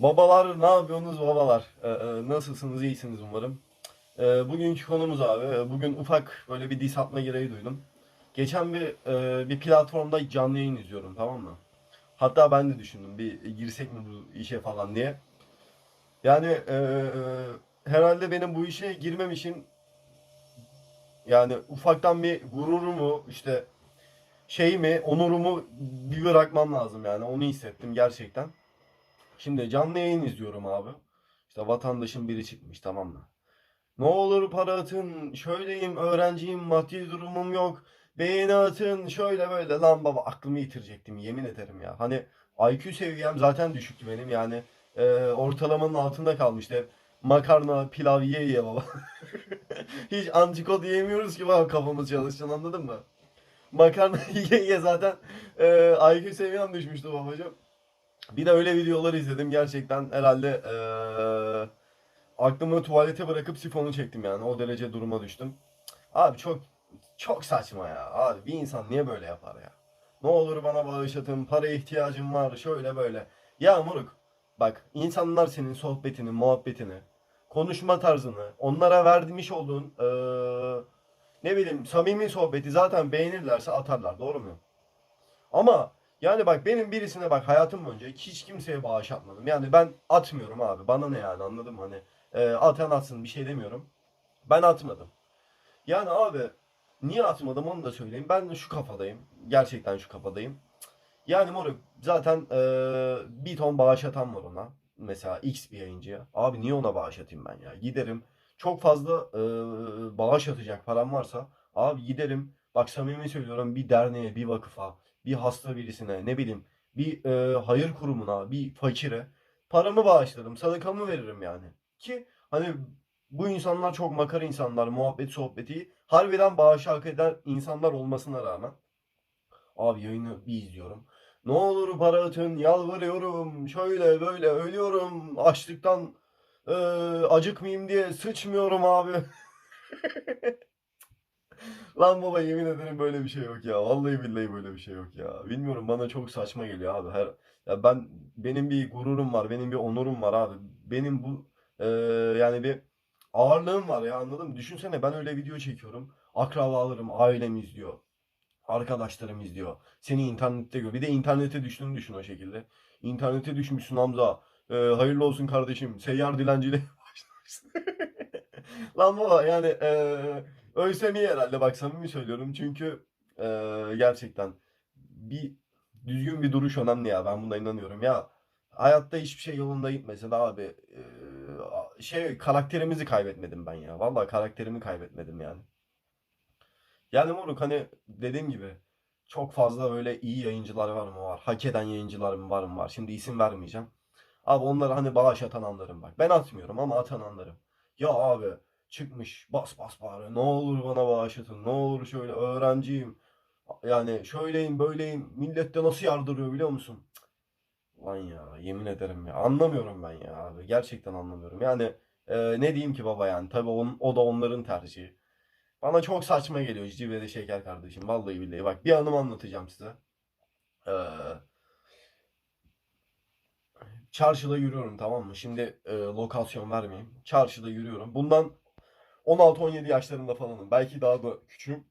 Babalar ne yapıyorsunuz babalar? Ee, e, nasılsınız? İyisiniz umarım. Ee, bugünkü konumuz abi. e, Bugün ufak böyle bir diss atma gereği duydum. Geçen bir e, bir platformda canlı yayın izliyorum tamam mı? Hatta ben de düşündüm bir girsek mi bu işe falan diye. Yani e, e, herhalde benim bu işe girmem için yani ufaktan bir gururumu işte şeyimi, onurumu bir bırakmam lazım yani. Onu hissettim gerçekten. Şimdi canlı yayın izliyorum abi. İşte vatandaşın biri çıkmış tamam mı? Ne olur para atın, şöyleyim, öğrenciyim, maddi durumum yok. Beğeni atın, şöyle böyle. Lan baba aklımı yitirecektim yemin ederim ya. Hani IQ seviyem zaten düşüktü benim yani. e, ortalamanın altında kalmıştı. Makarna, pilav ye ye baba. Hiç antikot yiyemiyoruz ki baba kafamız çalışsın anladın mı? Makarna ye ye zaten e, IQ seviyem düşmüştü babacığım. Bir de öyle videolar izledim gerçekten herhalde eee aklımı tuvalete bırakıp sifonu çektim yani o derece duruma düştüm. Abi çok çok saçma ya abi bir insan niye böyle yapar ya? Ne olur bana bağışlatın paraya ihtiyacım var şöyle böyle. Ya moruk bak insanlar senin sohbetini muhabbetini konuşma tarzını onlara vermiş olduğun eee, ne bileyim samimi sohbeti zaten beğenirlerse atarlar doğru mu? Ama yani bak benim birisine bak hayatım boyunca hiç kimseye bağış atmadım. Yani ben atmıyorum abi. Bana ne yani anladın mı? Hani e, atan atsın bir şey demiyorum. Ben atmadım. Yani abi niye atmadım onu da söyleyeyim. Ben de şu kafadayım. Gerçekten şu kafadayım. Yani moruk zaten e, bir ton bağış atan var ona. Mesela X bir yayıncıya. Abi niye ona bağış atayım ben ya? Giderim. Çok fazla e, bağış atacak param varsa abi giderim. Bak samimi söylüyorum bir derneğe, bir vakıfa, bir hasta birisine, ne bileyim bir e, hayır kurumuna, bir fakire paramı bağışlarım, sadakamı veririm yani. Ki hani bu insanlar çok makara insanlar, muhabbet sohbeti harbiden bağış hak eden insanlar olmasına rağmen abi yayını bir izliyorum. Ne olur para atın, yalvarıyorum, şöyle böyle ölüyorum açlıktan e, acıkmayayım diye sıçmıyorum abi. Lan baba yemin ederim böyle bir şey yok ya. Vallahi billahi böyle bir şey yok ya. Bilmiyorum bana çok saçma geliyor abi. Her ya ben benim bir gururum var, benim bir onurum var abi. Benim bu e, yani bir ağırlığım var ya anladın mı? Düşünsene ben öyle video çekiyorum. Akrabalarım, ailem izliyor. Arkadaşlarım izliyor. Seni internette gör. Bir de internete düştüğünü düşün o şekilde. İnternete düşmüşsün Hamza. E, hayırlı olsun kardeşim. Seyyar dilenciliğe başlamışsın. Lan baba yani e, ölsem iyi herhalde bak samimi söylüyorum. Çünkü e, gerçekten bir düzgün bir duruş önemli ya. Ben buna inanıyorum. Ya hayatta hiçbir şey yolunda gitmese de abi e, şey karakterimizi kaybetmedim ben ya. Vallahi karakterimi kaybetmedim yani. Yani moruk hani dediğim gibi çok fazla öyle iyi yayıncılar var mı var. Hak eden yayıncılar mı var mı var. Şimdi isim vermeyeceğim. Abi onları hani bağış atan bak. Ben atmıyorum ama atan. Ya abi çıkmış bas bas bağırıyor. Ne olur bana bağış atın. Ne olur şöyle öğrenciyim. Yani şöyleyim böyleyim. Millette nasıl yardırıyor biliyor musun? Lan ya yemin ederim ya. Anlamıyorum ben ya abi. Gerçekten anlamıyorum. Yani e, ne diyeyim ki baba yani. Tabii on, o da onların tercihi. Bana çok saçma geliyor Cici ve de Şeker kardeşim. Vallahi billahi. Bak bir anımı anlatacağım size. Ee, çarşıda yürüyorum tamam mı? Şimdi e, lokasyon vermeyeyim. Çarşıda yürüyorum. Bundan 16-17 yaşlarında falanım. Belki daha da küçüğüm.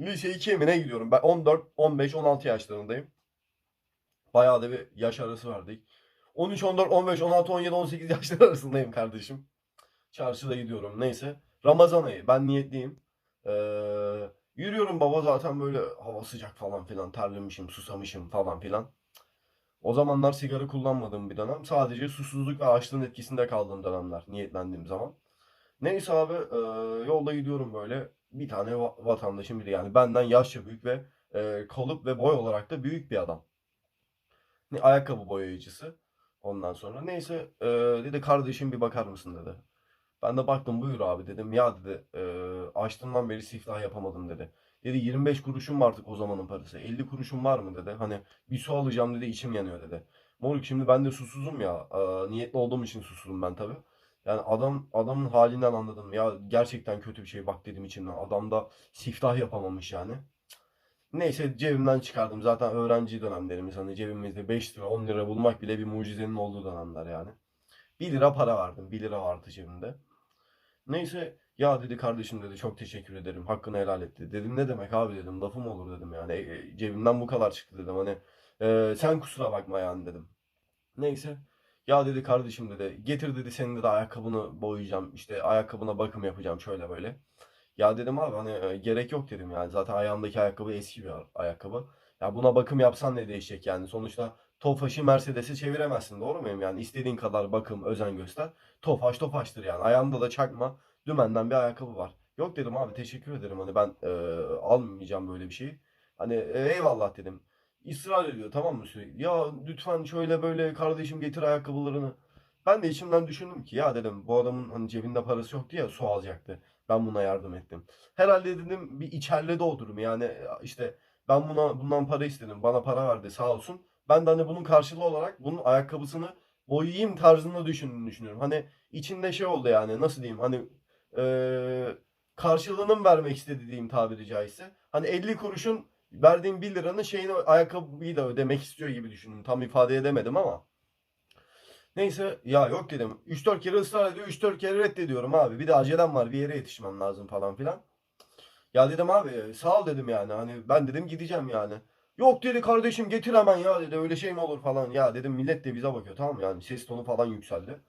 Lise 2'ye mi ne gidiyorum? Ben 14, 15, 16 yaşlarındayım. Bayağı da bir yaş arası verdik. 13, 14, 15, 16, 17, 18 yaşlar arasındayım kardeşim. Çarşıda gidiyorum. Neyse. Ramazan ayı. Ben niyetliyim. Ee, yürüyorum baba zaten böyle hava sıcak falan filan. Terlemişim, susamışım falan filan. O zamanlar sigara kullanmadığım bir dönem. Sadece susuzluk ve açlığın etkisinde kaldığım dönemler. Niyetlendiğim zaman. Neyse abi e, yolda gidiyorum böyle. Bir tane va- vatandaşım biri yani benden yaşça büyük ve e, kalıp ve boy olarak da büyük bir adam. Ne, ayakkabı boyayıcısı. Ondan sonra neyse e, dedi kardeşim bir bakar mısın dedi. Ben de baktım buyur abi dedim. Ya dedi e, açtığımdan beri siftah yapamadım dedi. Dedi 25 kuruşum var artık o zamanın parası. 50 kuruşum var mı dedi. Hani bir su alacağım dedi içim yanıyor dedi. Moruk şimdi ben de susuzum ya. e, niyetli olduğum için susuzum ben tabii. Yani adam adamın halinden anladım. Ya gerçekten kötü bir şey bak dedim içimden. Adam da siftah yapamamış yani. Neyse cebimden çıkardım. Zaten öğrenci dönemlerimiz hani cebimizde 5 lira 10 lira bulmak bile bir mucizenin olduğu dönemler yani. 1 lira para verdim. 1 lira vardı cebimde. Neyse ya dedi kardeşim dedi çok teşekkür ederim. Hakkını helal etti. Dedim ne demek abi dedim. Lafım olur dedim yani. E, e, cebimden bu kadar çıktı dedim. Hani e, sen kusura bakma yani dedim. Neyse. Ya dedi kardeşim dedi getir dedi senin de ayakkabını boyayacağım. işte ayakkabına bakım yapacağım şöyle böyle. Ya dedim abi hani e, gerek yok dedim yani. Zaten ayağımdaki ayakkabı eski bir ayakkabı. Ya buna bakım yapsan ne değişecek yani. Sonuçta Tofaş'ı Mercedes'e çeviremezsin doğru muyum yani? istediğin kadar bakım, özen göster. Tofaş Tofaş'tır yani. Ayağında da çakma dümenden bir ayakkabı var. Yok dedim abi teşekkür ederim hani ben e, almayacağım böyle bir şeyi. Hani e, eyvallah dedim. İsrar ediyor tamam mı sürekli. Ya lütfen şöyle böyle kardeşim getir ayakkabılarını. Ben de içimden düşündüm ki ya dedim bu adamın hani cebinde parası yoktu ya su alacaktı. Ben buna yardım ettim. Herhalde dedim bir içerledi o durum yani işte ben buna bundan para istedim. Bana para verdi sağ olsun. Ben de hani bunun karşılığı olarak bunun ayakkabısını boyayayım tarzında düşündüğünü düşünüyorum. Hani içinde şey oldu yani nasıl diyeyim hani eee karşılığını vermek istedi diyeyim tabiri caizse. Hani 50 kuruşun verdiğim 1 liranın şeyini ayakkabıyı da ödemek istiyor gibi düşündüm. Tam ifade edemedim ama. Neyse ya yok dedim. 3-4 kere ısrar ediyor. 3-4 kere reddediyorum abi. Bir de acelem var. Bir yere yetişmem lazım falan filan. Ya dedim abi sağ ol dedim yani. Hani ben dedim gideceğim yani. Yok dedi kardeşim getir hemen ya dedi. Öyle şey mi olur falan. Ya dedim millet de bize bakıyor tamam? Yani ses tonu falan yükseldi.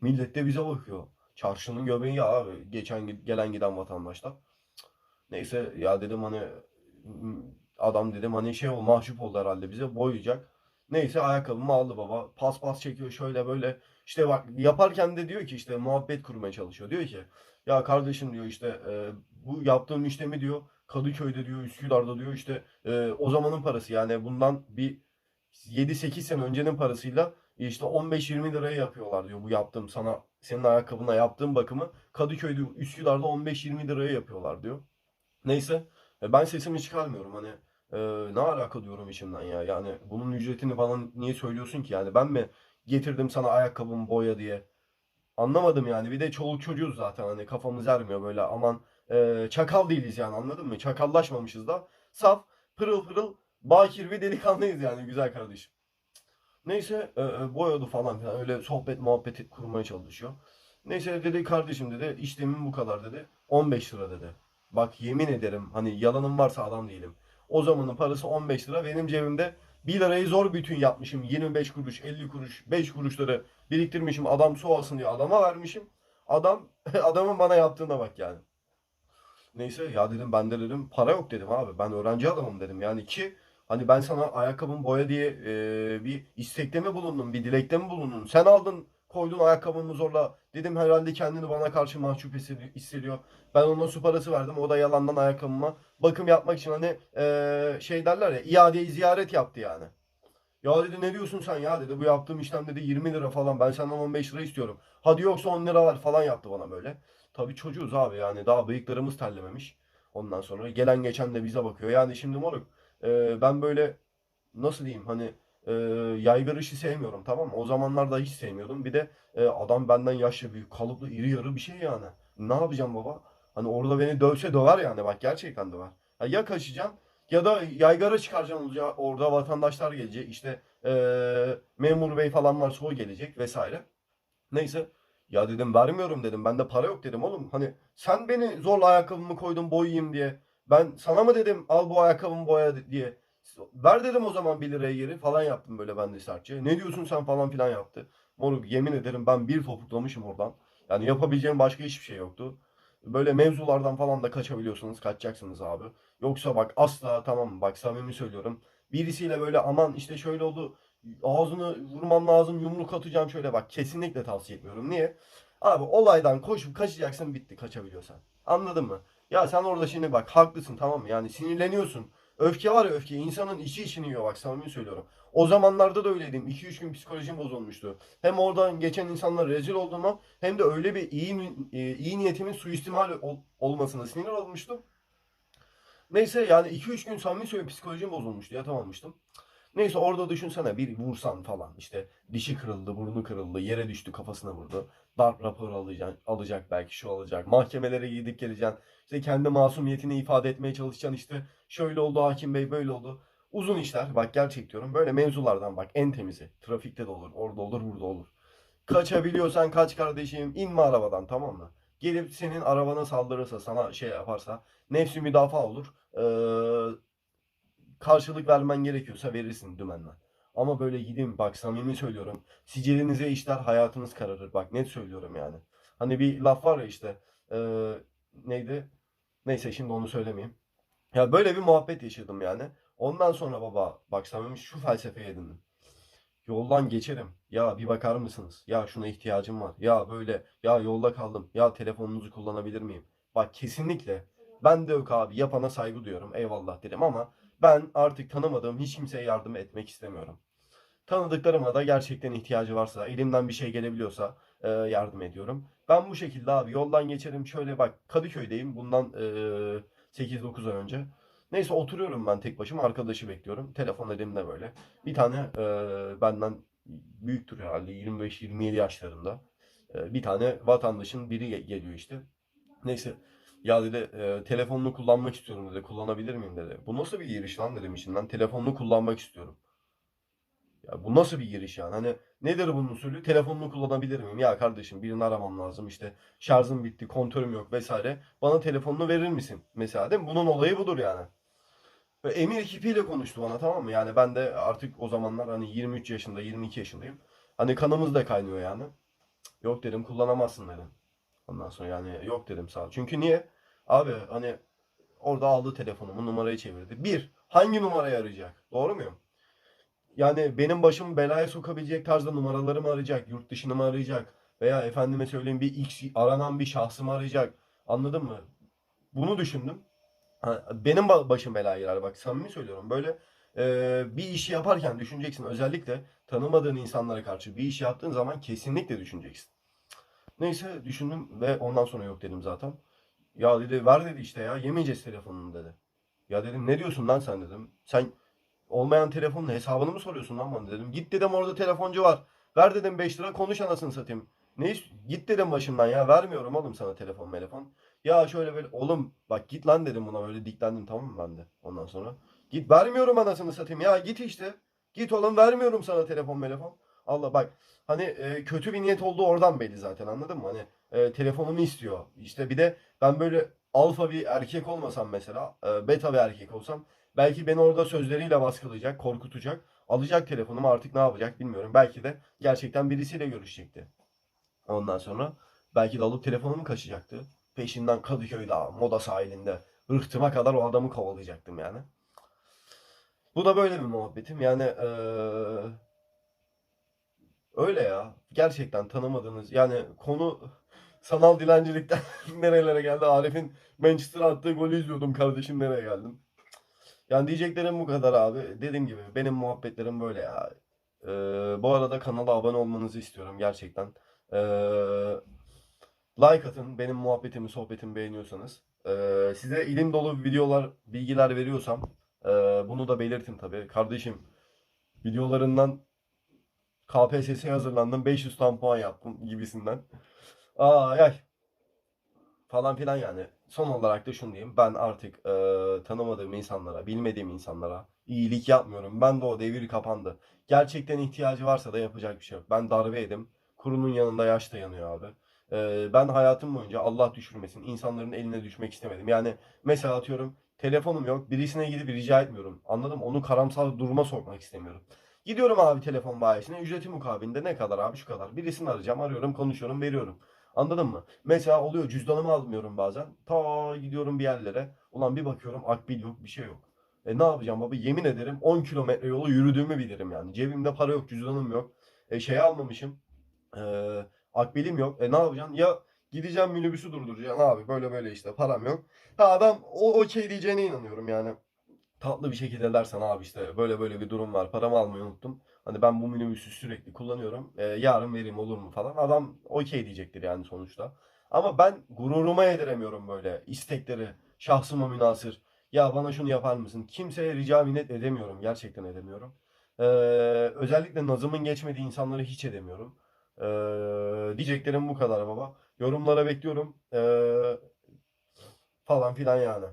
Millet de bize bakıyor. Çarşının göbeği ya abi. Geçen gelen giden vatandaşlar. Neyse ya dedim hani adam dedim hani şey ol mahcup oldu herhalde bize boyayacak. Neyse ayakkabımı aldı baba. Pas pas çekiyor şöyle böyle. İşte bak yaparken de diyor ki işte muhabbet kurmaya çalışıyor. Diyor ki ya kardeşim diyor işte e, bu yaptığım işlemi diyor Kadıköy'de diyor Üsküdar'da diyor işte e, o zamanın parası yani bundan bir 7-8 sene öncenin parasıyla işte 15-20 liraya yapıyorlar diyor bu yaptığım sana senin ayakkabına yaptığım bakımı Kadıköy'de Üsküdar'da 15-20 liraya yapıyorlar diyor. Neyse e, ben sesimi çıkarmıyorum hani e, ne alaka diyorum içimden ya? Yani bunun ücretini falan niye söylüyorsun ki? Yani ben mi getirdim sana ayakkabımı boya diye? Anlamadım yani. Bir de çoluk çocuğuz zaten. Hani kafamız ermiyor böyle. Aman e, çakal değiliz yani anladın mı? Çakallaşmamışız da. Saf pırıl pırıl bakir bir delikanlıyız yani güzel kardeşim. Neyse e, e, boyadı falan filan. Öyle sohbet muhabbet kurmaya çalışıyor. Neyse dedi kardeşim dedi işlemim bu kadar dedi. 15 lira dedi. Bak yemin ederim hani yalanım varsa adam değilim. O zamanın parası 15 lira. Benim cebimde 1 lirayı zor bütün yapmışım. 25 kuruş, 50 kuruş, 5 kuruşları biriktirmişim. Adam su alsın diye adama vermişim. Adam adamın bana yaptığına bak yani. Neyse ya dedim ben de dedim para yok dedim abi. Ben öğrenci adamım dedim. Yani ki hani ben sana ayakkabın boya diye e, bir istekte mi bulundum, bir dilekte mi bulundum? Sen aldın koydun ayakkabımı zorla. Dedim herhalde kendini bana karşı mahcup hissediyor. Ben ona su parası verdim. O da yalandan ayakkabıma bakım yapmak için hani ee, şey derler ya iadeyi ziyaret yaptı yani. Ya dedi ne diyorsun sen ya dedi bu yaptığım işlem dedi 20 lira falan ben senden 15 lira istiyorum. Hadi yoksa 10 lira var falan yaptı bana böyle. Tabii çocuğuz abi yani daha bıyıklarımız terlememiş. Ondan sonra gelen geçen de bize bakıyor. Yani şimdi moruk e, ben böyle nasıl diyeyim hani e, yaygara işi sevmiyorum tamam mı? O zamanlarda hiç sevmiyordum. Bir de e, adam benden yaşlı büyük kalıplı iri yarı bir şey yani. Ne yapacağım baba? Hani orada beni dövse döver yani bak gerçekten döver. Ya, ya kaçacağım ya da yaygara çıkaracağım. Orada vatandaşlar gelecek işte e, memur bey falan varsa o gelecek vesaire. Neyse ya dedim vermiyorum dedim. Bende para yok dedim oğlum. Hani sen beni zorla ayakkabımı koydun boyayayım diye. Ben sana mı dedim al bu ayakkabımı boya diye. Ver dedim o zaman 1 liraya geri falan yaptım böyle ben de sertçe. Ne diyorsun sen falan filan yaptı. Moruk yemin ederim ben bir topuklamışım oradan. Yani yapabileceğim başka hiçbir şey yoktu. Böyle mevzulardan falan da kaçabiliyorsunuz. Kaçacaksınız abi. Yoksa bak asla tamam bak samimi söylüyorum. Birisiyle böyle aman işte şöyle oldu ağzını vurmam lazım yumruk atacağım şöyle bak kesinlikle tavsiye etmiyorum. Niye? Abi olaydan koşup kaçacaksın bitti kaçabiliyorsan. Anladın mı? Ya sen orada şimdi bak haklısın tamam mı? Yani sinirleniyorsun. Öfke var ya öfke. insanın içi içini yiyor bak samimi söylüyorum. O zamanlarda da öyleydim. 2-3 gün psikolojim bozulmuştu. Hem oradan geçen insanlar rezil olduğuma hem de öyle bir iyi e, iyi niyetimin suistimal ol, olmasına sinir olmuştum. Neyse yani 2-3 gün samimi söylüyorum psikolojim bozulmuştu. Yatamamıştım. Neyse orada düşünsene bir vursan falan işte dişi kırıldı, burnu kırıldı, yere düştü, kafasına vurdu. Darp raporu alacak, alacak belki şu alacak. Mahkemelere gidip geleceksin. İşte kendi masumiyetini ifade etmeye çalışacaksın işte. Şöyle oldu hakim bey böyle oldu. Uzun işler bak gerçek diyorum. Böyle mevzulardan bak en temizi. Trafikte de olur, orada olur, burada olur. Kaçabiliyorsan kaç kardeşim. inme arabadan tamam mı? Gelip senin arabana saldırırsa sana şey yaparsa nefsi müdafaa olur. Ee, karşılık vermen gerekiyorsa verirsin dümenden. Ama böyle gidin bak samimi söylüyorum. Sicilinize işler hayatınız kararır. Bak net söylüyorum yani. Hani bir laf var ya işte. ee, neydi? Neyse şimdi onu söylemeyeyim. Ya böyle bir muhabbet yaşadım yani. Ondan sonra baba bak samimi şu felsefeye edindim. Yoldan geçerim. Ya bir bakar mısınız? Ya şuna ihtiyacım var. Ya böyle. Ya yolda kaldım. Ya telefonunuzu kullanabilir miyim? Bak kesinlikle. Ben de yok abi. Yapana saygı duyuyorum. Eyvallah derim ama ben artık tanımadığım hiç kimseye yardım etmek istemiyorum. Tanıdıklarıma da gerçekten ihtiyacı varsa, elimden bir şey gelebiliyorsa e, yardım ediyorum. Ben bu şekilde abi yoldan geçerim. Şöyle bak Kadıköy'deyim bundan e, 8-9 ay önce. Neyse oturuyorum ben tek başıma arkadaşı bekliyorum. Telefon elimde böyle. Bir tane e, benden büyüktür herhalde 25-27 yaşlarında. E, bir tane vatandaşın biri ge- geliyor işte. Neyse ya dedi e, telefonunu kullanmak istiyorum dedi. Kullanabilir miyim dedi. Bu nasıl bir giriş lan dedim içinden. Telefonunu kullanmak istiyorum. Ya bu nasıl bir giriş yani? Hani nedir bunun usulü? Telefonunu kullanabilir miyim? Ya kardeşim birini aramam lazım işte şarjım bitti, kontörüm yok vesaire. Bana telefonunu verir misin? Mesela değil mi? Bunun olayı budur yani. Ve emir kipiyle konuştu bana tamam mı? Yani ben de artık o zamanlar hani 23 yaşında, 22 yaşındayım. Hani kanımız da kaynıyor yani. Yok dedim kullanamazsın dedim. Ondan sonra yani yok dedim sağ ol. Çünkü niye? Abi hani orada aldı telefonumu numarayı çevirdi. Bir, hangi numarayı arayacak? Doğru muyum? Yani benim başımı belaya sokabilecek tarzda numaraları mı arayacak? Yurt dışını mı arayacak? Veya efendime söyleyeyim bir X aranan bir şahsı mı arayacak? Anladın mı? Bunu düşündüm. Benim ba- başım belaya girer bak samimi söylüyorum. Böyle e, bir işi yaparken düşüneceksin. Özellikle tanımadığın insanlara karşı bir iş yaptığın zaman kesinlikle düşüneceksin. Neyse düşündüm ve ondan sonra yok dedim zaten. Ya dedi ver dedi işte ya yemeyeceğiz telefonunu dedi. Ya dedim ne diyorsun lan sen dedim. Sen olmayan telefonun hesabını mı soruyorsun lan bana dedim. Git dedim orada telefoncu var. Ver dedim 5 lira konuş anasını satayım. Ne iş- git dedim başımdan ya vermiyorum oğlum sana telefon telefon. Ya şöyle böyle oğlum bak git lan dedim buna böyle diklendim tamam mı ben de ondan sonra. Git vermiyorum anasını satayım ya git işte. Git oğlum vermiyorum sana telefon telefon. Allah bak hani e, kötü bir niyet olduğu oradan belli zaten anladın mı? Hani e, telefonumu istiyor. İşte bir de ben böyle alfa bir erkek olmasam mesela e, beta bir erkek olsam belki beni orada sözleriyle baskılayacak, korkutacak. Alacak telefonumu artık ne yapacak bilmiyorum. Belki de gerçekten birisiyle görüşecekti. Ondan sonra belki de alıp telefonumu kaçacaktı. Peşinden Kadıköy'de moda sahilinde rıhtıma kadar o adamı kovalayacaktım yani. Bu da böyle bir muhabbetim. Yani eee, öyle ya. Gerçekten tanımadığınız yani konu sanal dilencilikten nerelere geldi? Arif'in Manchester attığı golü izliyordum kardeşim nereye geldim? Yani diyeceklerim bu kadar abi. Dediğim gibi benim muhabbetlerim böyle ya. Eee, bu arada kanala abone olmanızı istiyorum gerçekten. Eee like atın benim muhabbetimi, sohbetimi beğeniyorsanız. Eee, size ilim dolu videolar, bilgiler veriyorsam eee, bunu da belirtin tabii. Kardeşim videolarından KPSS'ye hazırlandım 500 tam puan yaptım gibisinden. Ay ay falan filan yani. Son olarak da şunu diyeyim. Ben artık eee, tanımadığım insanlara, bilmediğim insanlara iyilik yapmıyorum. Ben de o devir kapandı. Gerçekten ihtiyacı varsa da yapacak bir şey yok. Ben darbe yedim. Kurunun yanında yaş da yanıyor abi. Eee, ben hayatım boyunca Allah düşürmesin insanların eline düşmek istemedim. Yani mesela atıyorum telefonum yok. Birisine gidip rica etmiyorum. Anladım. Onu karamsar duruma sokmak istemiyorum. Gidiyorum abi telefon bayisine. Ücreti mukabilinde ne kadar abi şu kadar. Birisini arayacağım. Arıyorum, konuşuyorum, veriyorum. Anladın mı? Mesela oluyor cüzdanımı almıyorum bazen. Ta gidiyorum bir yerlere. Ulan bir bakıyorum akbil yok bir şey yok. E ne yapacağım baba? Yemin ederim 10 kilometre yolu yürüdüğümü bilirim yani. Cebimde para yok, cüzdanım yok. E şey almamışım. E, akbilim yok. E ne yapacaksın? Ya gideceğim minibüsü durduracaksın abi. Böyle böyle işte param yok. Ha adam o okey diyeceğine inanıyorum yani. Tatlı bir şekilde dersen abi işte böyle böyle bir durum var. Paramı almayı unuttum. Hani ben bu minibüsü sürekli kullanıyorum. E, yarın vereyim olur mu falan. Adam okey diyecektir yani sonuçta. Ama ben gururuma yediremiyorum böyle istekleri. Şahsıma münasır. Ya bana şunu yapar mısın? Kimseye rica minnet edemiyorum. Gerçekten edemiyorum. Ee, özellikle nazımın geçmediği insanları hiç edemiyorum. Ee, diyeceklerim bu kadar baba. Yorumlara bekliyorum. Ee, falan filan yani.